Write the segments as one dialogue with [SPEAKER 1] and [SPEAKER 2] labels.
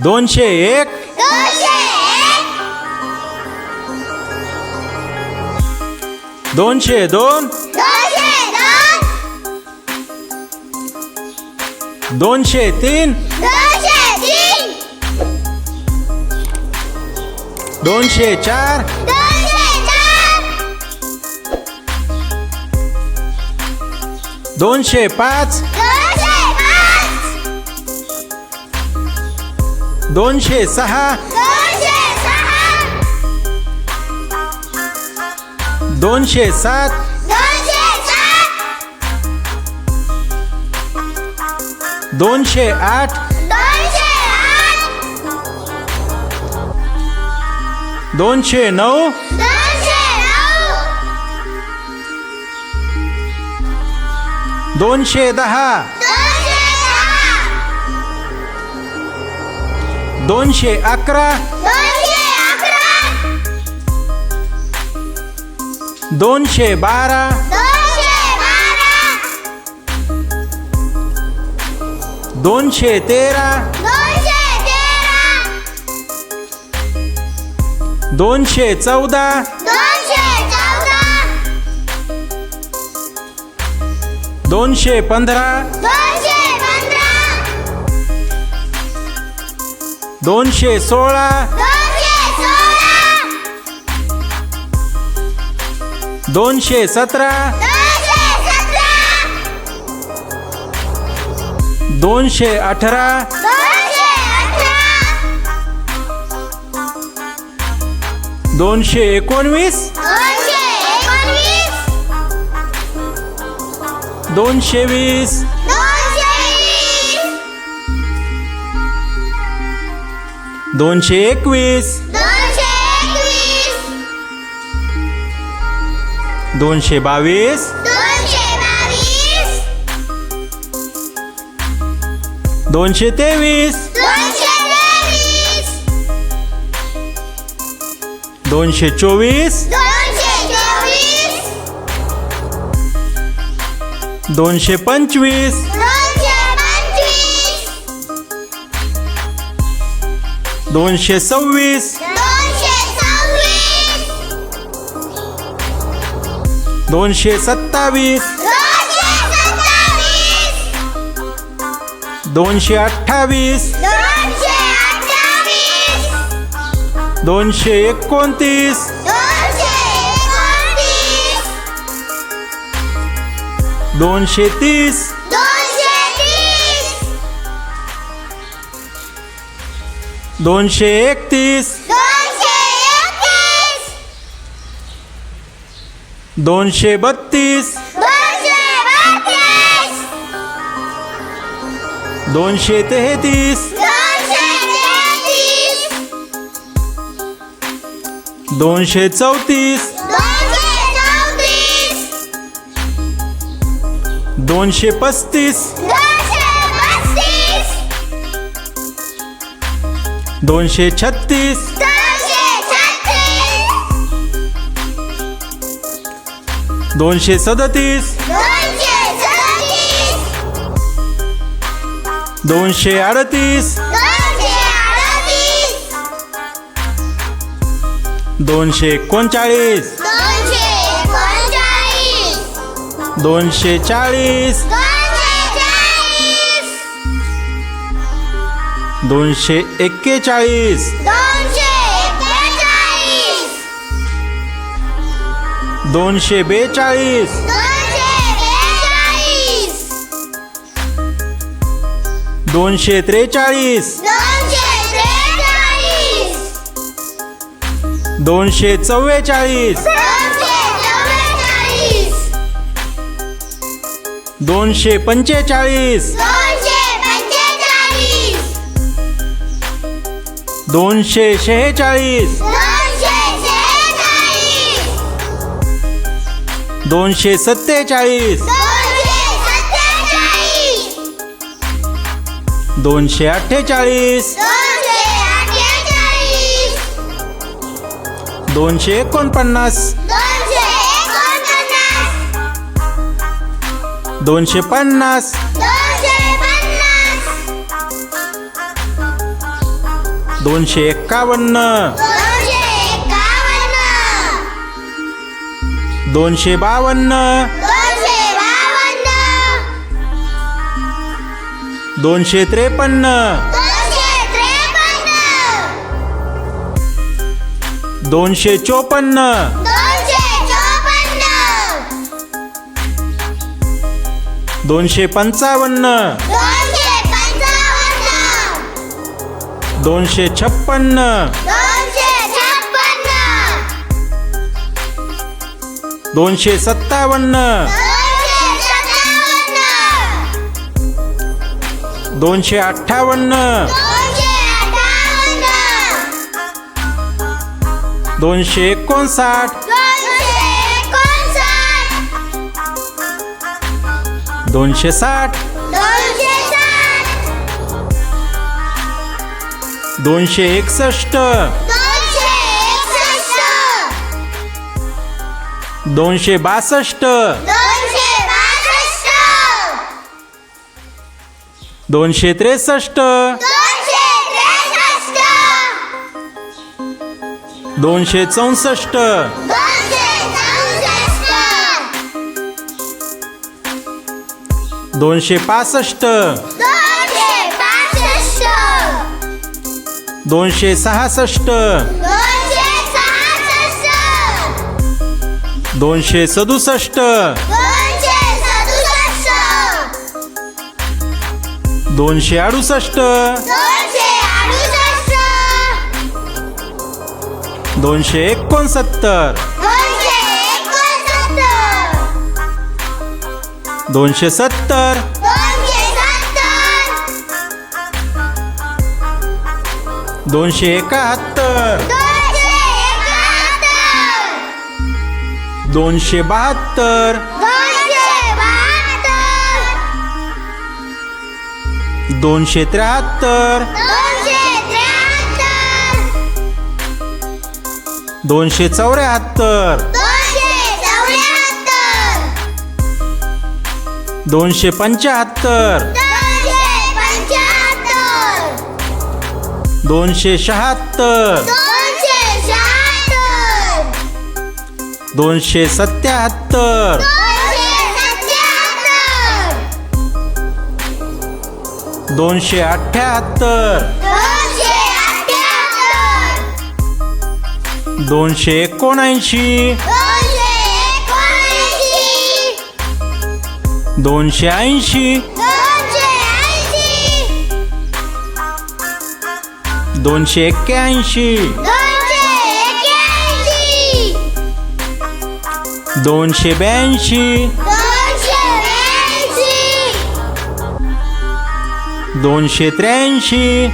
[SPEAKER 1] दोनशे एक.
[SPEAKER 2] दोनशे
[SPEAKER 1] दोन.
[SPEAKER 2] दोनशे दोन.
[SPEAKER 1] दोनशे तीन.
[SPEAKER 2] दोनशे
[SPEAKER 1] चार.
[SPEAKER 2] दोनशे
[SPEAKER 1] पाच.
[SPEAKER 2] दोनशे
[SPEAKER 1] सहा.
[SPEAKER 2] दोनशे
[SPEAKER 1] सात.
[SPEAKER 2] दोनशे
[SPEAKER 1] आठ.
[SPEAKER 2] दोनशे
[SPEAKER 1] नऊ.
[SPEAKER 2] दोनशे
[SPEAKER 1] दहा.
[SPEAKER 2] दोनशे
[SPEAKER 1] अकरा.
[SPEAKER 2] दोनशे
[SPEAKER 1] बारा.
[SPEAKER 2] दोनशे
[SPEAKER 1] तेरा.
[SPEAKER 2] दोनशे
[SPEAKER 1] चौदा.
[SPEAKER 2] दोनशे
[SPEAKER 1] पंधरा.
[SPEAKER 2] दोनशे
[SPEAKER 1] सोळा.
[SPEAKER 2] दोनशे
[SPEAKER 1] सतरा.
[SPEAKER 2] दोनशे
[SPEAKER 1] अठरा.
[SPEAKER 2] दोनशे
[SPEAKER 1] एकोणवीस.
[SPEAKER 2] दोनशे
[SPEAKER 1] वीस.
[SPEAKER 2] दोनशे
[SPEAKER 1] एकवीस.
[SPEAKER 2] दोनशे
[SPEAKER 1] बावीस.
[SPEAKER 2] दोनशे
[SPEAKER 1] तेवीस.
[SPEAKER 2] दोनशे
[SPEAKER 1] चोवीस.
[SPEAKER 2] दोनशे
[SPEAKER 1] पंचवीस.
[SPEAKER 2] दोनशे
[SPEAKER 1] सव्वीस.
[SPEAKER 2] दोनशे
[SPEAKER 1] सत्तावीस.
[SPEAKER 2] दोनशे
[SPEAKER 1] अठ्ठावीस.
[SPEAKER 2] दोनशे
[SPEAKER 1] एकोणतीस.
[SPEAKER 2] दोनशे
[SPEAKER 1] तीस.
[SPEAKER 2] दोनशे
[SPEAKER 1] एकतीस.
[SPEAKER 2] दोनशे
[SPEAKER 1] बत्तीस.
[SPEAKER 2] दोनशे
[SPEAKER 1] तेहतीस.
[SPEAKER 2] दोनशे
[SPEAKER 1] चौतीस.
[SPEAKER 2] दोनशे
[SPEAKER 1] पस्तीस.
[SPEAKER 2] दोनशे
[SPEAKER 1] छत्तीस.
[SPEAKER 2] दोनशे
[SPEAKER 1] सदतीस.
[SPEAKER 2] दोनशे
[SPEAKER 1] अडतीस.
[SPEAKER 2] दोनशे
[SPEAKER 1] एकोणचाळीस.
[SPEAKER 2] दोनशे
[SPEAKER 1] चाळीस.
[SPEAKER 2] दोनशे चाळीस
[SPEAKER 1] दोनशे एक्केचाळीस.
[SPEAKER 2] दोनशे
[SPEAKER 1] बेचाळीस.
[SPEAKER 2] दोनशे
[SPEAKER 1] त्रेचाळीस.
[SPEAKER 2] दोनशे
[SPEAKER 1] चव्वेचाळीस.
[SPEAKER 2] दोनशे
[SPEAKER 1] पंचेचाळीस.
[SPEAKER 2] दोनशे
[SPEAKER 1] शेहेचाळीस.
[SPEAKER 2] दोनशे शेहेचाळीस
[SPEAKER 1] दोनशे सत्तेचाळीस.
[SPEAKER 2] दोनशे सत्तेचाळीस
[SPEAKER 1] दोनशे अठ्ठेचाळीस.
[SPEAKER 2] दोनशे अठ्ठेचाळीस
[SPEAKER 1] दोनशे एकोणपन्नास.
[SPEAKER 2] दोनशे एकोणपन्नास
[SPEAKER 1] दोनशे पन्नास
[SPEAKER 2] दोनशे पन्नास.
[SPEAKER 1] दोनशे एक्कावन्न
[SPEAKER 2] दोनशे
[SPEAKER 1] बावन्न.
[SPEAKER 2] दोनशे
[SPEAKER 1] त्रेपन्न.
[SPEAKER 2] दोनशे
[SPEAKER 1] चोपन्न.
[SPEAKER 2] दोनशे
[SPEAKER 1] पंचावन्न.
[SPEAKER 2] दोनशे
[SPEAKER 1] छप्पन्न.
[SPEAKER 2] दोनशे
[SPEAKER 1] सत्तावन्न.
[SPEAKER 2] दोनशे
[SPEAKER 1] अठ्ठावन्न.
[SPEAKER 2] दोनशे
[SPEAKER 1] एकोणसाठ.
[SPEAKER 2] दोनशे एकोणसाठ.
[SPEAKER 1] दोनशे साठ.
[SPEAKER 2] दोनशे साठ
[SPEAKER 1] दोनशे एकसष्ट.
[SPEAKER 2] दोनशे
[SPEAKER 1] बासष्ट.
[SPEAKER 2] दोनशे
[SPEAKER 1] त्रेसष्ट.
[SPEAKER 2] दोनशे
[SPEAKER 1] चौसष्ट.
[SPEAKER 2] दोनशे
[SPEAKER 1] पासष्ट.
[SPEAKER 2] दोनशे
[SPEAKER 1] सहासष्ट.
[SPEAKER 2] दोनशे
[SPEAKER 1] सदुसष्ट.
[SPEAKER 2] दोनशे
[SPEAKER 1] अडुसष्ट.
[SPEAKER 2] दोनशे
[SPEAKER 1] एकोणसत्तर.
[SPEAKER 2] दोनशे
[SPEAKER 1] सत्तर.
[SPEAKER 2] दोनशे
[SPEAKER 1] एकाहत्तर.
[SPEAKER 2] दोनशे
[SPEAKER 1] बहात्तर.
[SPEAKER 2] दोनशे
[SPEAKER 1] त्र्याहत्तर.
[SPEAKER 2] दोनशे
[SPEAKER 1] चौऱ्याहत्तर.
[SPEAKER 2] दोनशे
[SPEAKER 1] पंच्याहत्तर.
[SPEAKER 2] दोनशे
[SPEAKER 1] शहात्तर.
[SPEAKER 2] दोनशे
[SPEAKER 1] सत्याहत्तर.
[SPEAKER 2] दोनशे
[SPEAKER 1] अठ्ठ्याहत्तर
[SPEAKER 2] दोनशे
[SPEAKER 1] एकोणऐंशी.
[SPEAKER 2] दोनशे
[SPEAKER 1] ऐंशी.
[SPEAKER 2] दोनशे
[SPEAKER 1] एक्क्याऐंशी.
[SPEAKER 2] दोनशे
[SPEAKER 1] ब्याऐंशी.
[SPEAKER 2] दोनशे
[SPEAKER 1] त्र्याऐंशी.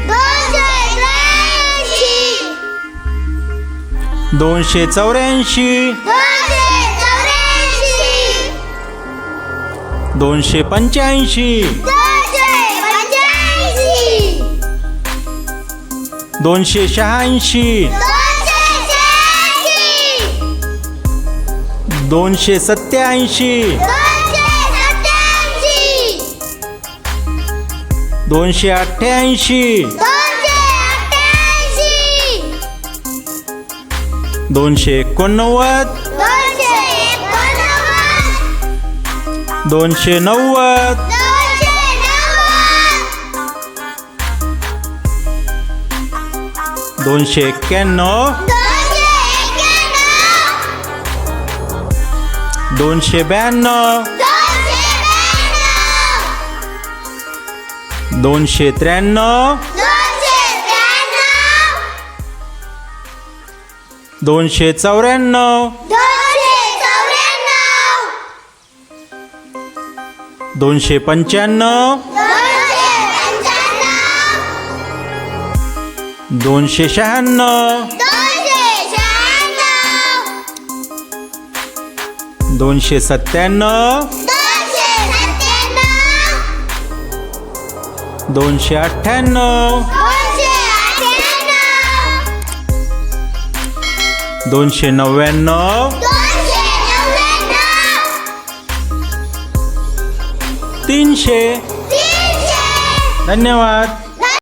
[SPEAKER 2] दोनशे
[SPEAKER 1] चौऱ्याऐंशी.
[SPEAKER 2] दोनशे
[SPEAKER 1] पंच्याऐंशी.
[SPEAKER 2] दोनशे
[SPEAKER 1] शहाऐंशी.
[SPEAKER 2] दोनशे
[SPEAKER 1] सत्याऐंशी
[SPEAKER 2] दोनशे
[SPEAKER 1] अठ्ठ्याऐंशी.
[SPEAKER 2] दोनशे
[SPEAKER 1] एकोणनव्वद.
[SPEAKER 2] दोनशे
[SPEAKER 1] नव्वद.
[SPEAKER 2] दोनशे
[SPEAKER 1] एक्क्याण्णव.
[SPEAKER 2] दोनशे
[SPEAKER 1] ब्याण्णव.
[SPEAKER 2] दोनशे
[SPEAKER 1] त्र्याण्णव.
[SPEAKER 2] दोनशे
[SPEAKER 1] चौऱ्याण्णव.
[SPEAKER 2] दोनशे
[SPEAKER 1] पंच्याण्णव.
[SPEAKER 2] दोनशे
[SPEAKER 1] शहाण्णव.
[SPEAKER 2] दोनशे
[SPEAKER 1] सत्त्याण्णव.
[SPEAKER 2] दोनशे
[SPEAKER 1] अठ्ठ्याण्णव.
[SPEAKER 2] दोनशे
[SPEAKER 1] नव्याण्णव.
[SPEAKER 2] तीनशे.
[SPEAKER 1] धन्यवाद.